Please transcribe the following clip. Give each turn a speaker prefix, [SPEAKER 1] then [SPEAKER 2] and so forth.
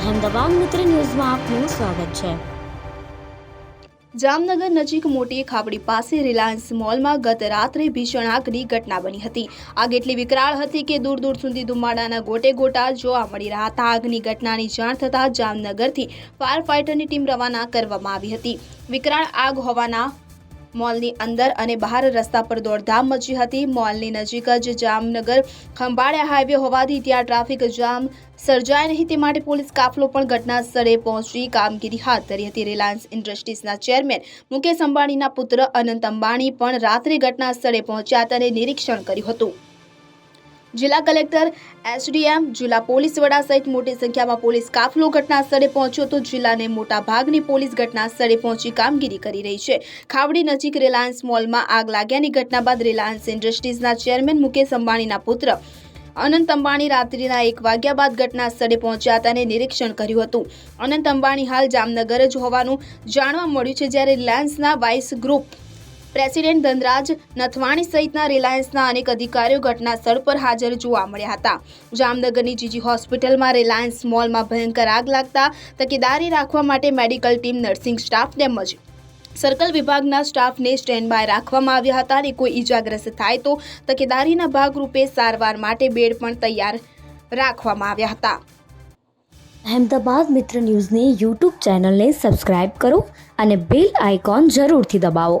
[SPEAKER 1] અહેમદાબાદ મિત્ર ન્યૂઝમાં આપનું સ્વાગત છે.
[SPEAKER 2] જામનગર નજીક મોટી ખાબડી પાસે રિલાયન્સ મોલમાં ગત રાત્રે ભીષણ આગની ઘટના બની હતી. આગ એટલી વિકરાળ હતી કે દૂર દૂર સુધી ધુમાડાના ગોટે ગોટા જોવા મળી રહ્યા હતા. આગની ઘટનાની જાણ થતાં જામનગરથી ફાયર ફાઇટરની ટીમ રવાના કરવામાં આવી હતી. વિકરાળ આગ હોવાના મોલની અંદર અને બહાર રસ્તા પર દોડધામ મચી હતી. મોલની નજીક જ જામનગર ખંભાળિયા હાઈવે હોવાથી ત્યાં ટ્રાફિક જામ સર્જાય નહીં. તે માટે પોલીસ કાફલો પણ ઘટના સ્થળે પહોંચી કામગીરી હાથ ધરી હતી. રિલાયન્સ ઇન્ડસ્ટ્રીઝના ચેરમેન મુકેશ અંબાણીના પુત્ર અનંત અંબાણી પણ રાત્રે ઘટના સ્થળે પહોંચ્યા હતા અને નિરીક્ષણ કર્યું હતું. જિલ્લા કલેક્ટર એસડીએમ, જિલ્લા પોલીસ વડા સહિત મોટી સંખ્યામાં પોલીસ કાફલો ઘટના સ્થળે પહોંચ્યો તો જિલ્લાને મોટા ભાગની પોલીસ ઘટના સ્થળે પહોંચી કામગીરી કરી રહી છે. ખાવડી નજીક રિલાયન્સ મોલમાં આગ લાગ્યાની ઘટના બાદ રિલાયન્સ ઇન્ડસ્ટ્રીઝના ચેરમેન મુકેશ અંબાણીના પુત્ર અનંત અંબાણી રાત્રિના એક વાગ્યા બાદ ઘટના સ્થળે પહોંચ્યા હતા અને નિરીક્ષણ કર્યું હતું. અનંત અંબાણી હાલ જામનગર જ હોવાનું જાણવા મળ્યું છે, જ્યારે રિલાયન્સના vice group president Dhanraj Nathwani સહિતના રિલાયન્સના અનેક અધિકારીઓ ઘટના સ્થળ પર હાજર જોવા મળ્યા હતા. જામનગરની જીજી હોસ્પિટલમાં રિલાયન્સ મોલમાં ભયંકર આગ લાગતા તકેદારી રાખવા માટે મેડિકલ ટીમ, નર્સિંગ સ્ટાફ તેમજ સર્કલ વિભાગના સ્ટાફને સ્ટેન્ડ બાય રાખવામાં આવ્યા હતા અને કોઈ ઈજાગ્રસ્ત થાય તો તકેદારીના ભાગરૂપે સારવાર માટે બેડ પણ તૈયાર રાખવામાં આવ્યા હતા.
[SPEAKER 1] અહેમદાબાદ મિત્ર ન્યૂઝની યુટ્યુબ ચેનલને સબસ્ક્રાઇબ કરો અને બેલ આઇકોન જરૂરથી દબાવો.